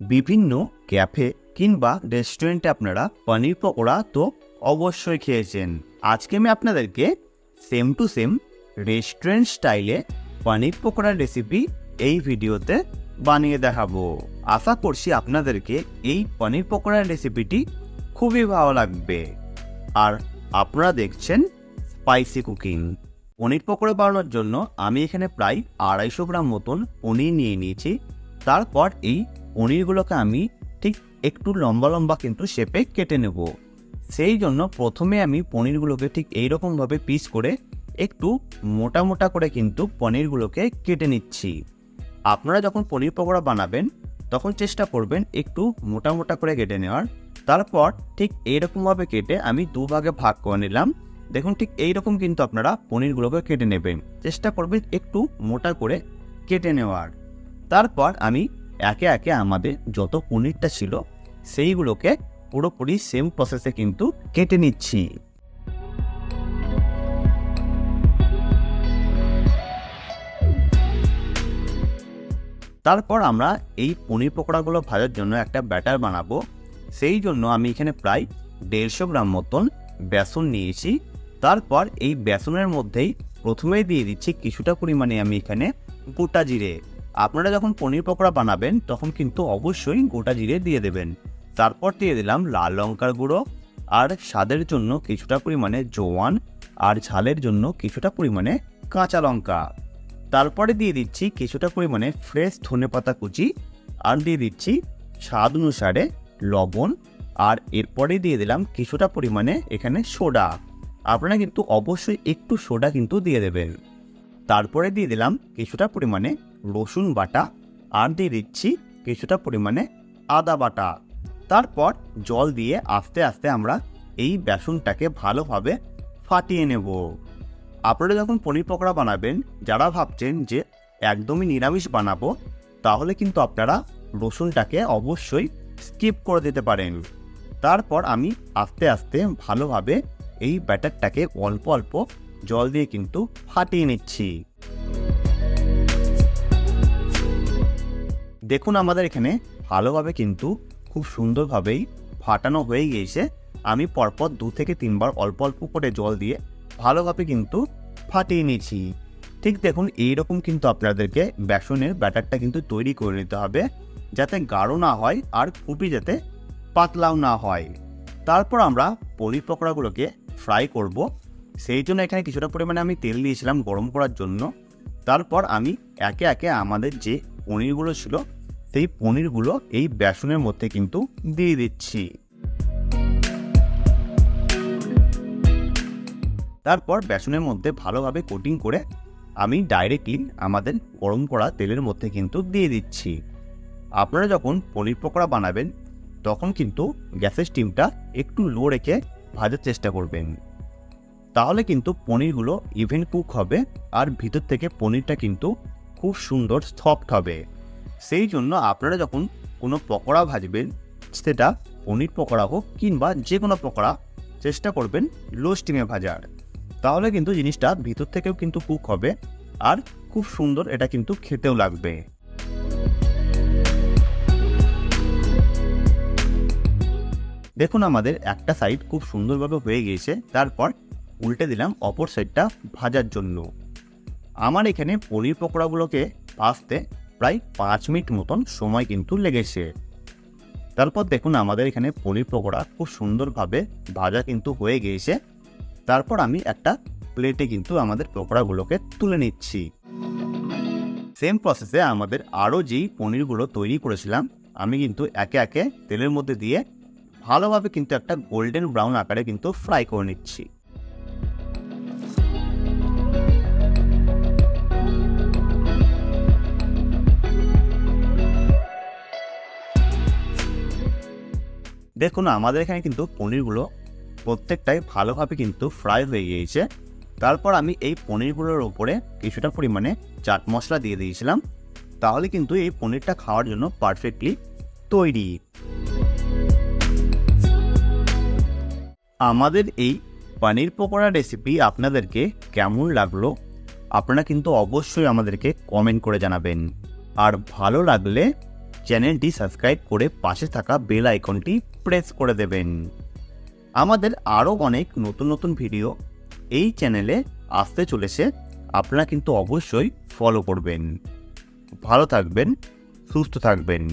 বিভিন্ন ক্যাফে কিংবা রেস্টুরেন্টে আপনারা পনির পকোড়া তো অবশ্যই খেয়েছেন। আজকে আমি আপনাদেরকে সেম টু সেম রেস্টুরেন্ট স্টাইলে পনির পকোড়ার রেসিপি এই ভিডিওতে বানিয়ে দেখাবো। আশা করছি আপনাদেরকে এই পনির পকোড়ার রেসিপিটি খুবই ভালো লাগবে। আর আপনারা দেখছেন স্পাইসি কুকিং পনির পকোড়া বানানোর জন্য আমি এখানে প্রায় আড়াইশো গ্রাম মতন পনির নিয়ে নিয়েছি। তারপর এই পনিরগুলোকে আমি ঠিক একটু লম্বা লম্বা কিন্তু শেপে কেটে নেব। সেই জন্য প্রথমে আমি পনিরগুলোকে ঠিক এইরকমভাবে পিস করে একটু মোটা মোটা করে কিন্তু পনিরগুলোকে কেটে নিচ্ছি। আপনারা যখন পনির পকোড়া বানাবেন, তখন চেষ্টা করবেন একটু মোটা মোটা করে কেটে নেওয়ার। তারপর ঠিক এইরকমভাবে কেটে আমি দুভাগে ভাগ করে নিলাম। দেখুন ঠিক এইরকম কিন্তু আপনারা পনিরগুলোকে কেটে নেবেন। চেষ্টা করবেন একটু মোটা করে কেটে নেওয়ার। তারপর আমি একে একে আমাদের যত পনিরটা ছিল, সেইগুলোকে পুরোপুরি সেম প্রসেসে কিন্তু কেটে নিচ্ছি। তারপর আমরা এই পনির পকোড়াগুলো ভাজার জন্য একটা ব্যাটার বানাবো। সেই জন্য আমি এখানে প্রায় দেড়শো গ্রাম মতন বেসন নিয়েছি। তারপর এই বেসনের মধ্যেই প্রথমেই দিয়ে দিচ্ছি কিছুটা পরিমাণে আমি এখানে গোটা জিরে। আপনারা যখন পনির পকোড়া বানাবেন, তখন কিন্তু অবশ্যই গোটা জিরে দিয়ে দেবেন। তারপর দিয়ে দিলাম লাল লঙ্কার গুঁড়ো, আর স্বাদের জন্য কিছুটা পরিমাণে জোয়ান, আর ঝালের জন্য কিছুটা পরিমাণে কাঁচা লঙ্কা। তারপরে দিয়ে দিচ্ছি কিছুটা পরিমাণে ফ্রেশ ধনেপাতা কুচি, আর দিয়ে দিচ্ছি স্বাদ অনুসারে লবণ, আর এরপরে দিয়ে দিলাম কিছুটা পরিমাণে এখানে সোডা। আপনারা কিন্তু অবশ্যই একটু সোডা কিন্তু দিয়ে দেবেন। তারপরে দিয়ে দিলাম কিছুটা পরিমাণে রসুন বাটা আর দিয়ে দিচ্ছি কিছুটা পরিমাণে আদা বাটা। তারপর জল দিয়ে আস্তে আস্তে আমরা এই বেসনটাকে ভালোভাবে ফাটিয়ে নেব। আপনারা যখন পনির পকোড়া বানাবেন, যারা ভাবছেন যে একদমই নিরামিষ বানাবো, তাহলে কিন্তু আপনারা রসুনটাকে অবশ্যই স্কিপ করে দিতে পারেন। তারপর আমি আস্তে আস্তে ভালোভাবে এই ব্যাটারটাকে অল্প অল্প জল দিয়ে কিন্তু ফাটিয়ে নিচ্ছি। দেখুন আমাদের এখানে ভালোভাবে কিন্তু খুব সুন্দরভাবেই ফাটানো হয়ে গিয়েছে। আমি পরপর দু থেকে তিনবার অল্প অল্প করে জল দিয়ে ভালোভাবে কিন্তু ফাটিয়ে নিয়েছি। ঠিক দেখুন, এইরকম কিন্তু আপনাদেরকে বেসনের ব্যাটারটা কিন্তু তৈরি করে নিতে হবে, যাতে গাঢ় না হয় আর খুবই যাতে পাতলাও না হয়। তারপর আমরা পনির পকোড়াগুলোকে ফ্রাই করব। সেই জন্য এখানে কিছুটা পরিমাণে আমি তেল দিয়েছিলাম গরম করার জন্য। তারপর আমি একে একে আমাদের যে পনিরগুলো ছিল সেই পনিরগুলো এই বেসনের মধ্যে কিন্তু দিয়ে দিচ্ছি। তারপর বেসনের মধ্যে ভালোভাবে কোটিং করে আমি ডাইরেক্টলি আমাদের গরম করা তেলের মধ্যে কিন্তু দিয়ে দিচ্ছি। আপনারা যখন পনির পকোড়া বানাবেন, তখন কিন্তু গ্যাসের স্টিমটা একটু লো রেখে ভাজার চেষ্টা করবেন। তাহলে কিন্তু পনিরগুলো ইভেন কুক হবে আর ভিতর থেকে পনিরটা কিন্তু খুব সুন্দর সফট হবে। সেই জন্য আপনারা যখন কোনো পকোড়া ভাজবেন, সেটা পনির পকোড়া হোক কিংবা যে কোনো পকোড়া, চেষ্টা করবেন লো স্টিমে ভাজার। তাহলে কিন্তু জিনিসটা ভিতর থেকেও কিন্তু কুক হবে আর খুব সুন্দর এটা কিন্তু খেতেও লাগবে। দেখুন আমাদের একটা সাইড খুব সুন্দরভাবে হয়ে গিয়েছে, তারপর উল্টে দিলাম অপর সাইডটা ভাজার জন্য। আমার এখানে পনির পকোড়াগুলোকে ভাজতে প্রায় পাঁচ মিনিট মতন সময় কিন্তু লেগেছে। তারপর দেখুন আমাদের এখানে পনির পকোড়া খুব সুন্দরভাবে ভাজা কিন্তু হয়ে গিয়েছে। তারপর আমি একটা প্লেটে কিন্তু আমাদের পকোড়াগুলোকে তুলে নিচ্ছি। সেম প্রসেসে আমাদের আরও যেই পনিরগুলো তৈরি করেছিলাম, আমি কিন্তু একে একে তেলের মধ্যে দিয়ে ভালোভাবে কিন্তু একটা গোল্ডেন ব্রাউন আকারে কিন্তু ফ্রাই করে নিচ্ছি। দেখুন, আমাদের এখানে কিন্তু পনিরগুলো প্রত্যেকটাই ভালোভাবে কিন্তু ফ্রাই হয়ে গিয়েছে। তারপর আমি এই পনিরগুলোর ওপরে কিছুটা পরিমাণে চাট মশলা দিয়ে দিয়েছিলাম। তাহলে কিন্তু এই পনিরটা খাওয়ার জন্য পারফেক্টলি তৈরি। আমাদের এই পনির পকোড়া রেসিপি আপনাদেরকে কেমন লাগল, আপনারা কিন্তু অবশ্যই আমাদেরকে কমেন্ট করে জানাবেন। আর ভালো লাগলে চ্যানেলটি সাবস্ক্রাইব করে পাশে থাকা বেল আইকনটি প্রেস করে দেবেন। আমাদের আরও অনেক নতুন নতুন ভিডিও এই চ্যানেলে আসতে চলেছে, আপনারা কিন্তু অবশ্যই ফলো করবেন। ভালো থাকবেন, সুস্থ থাকবেন।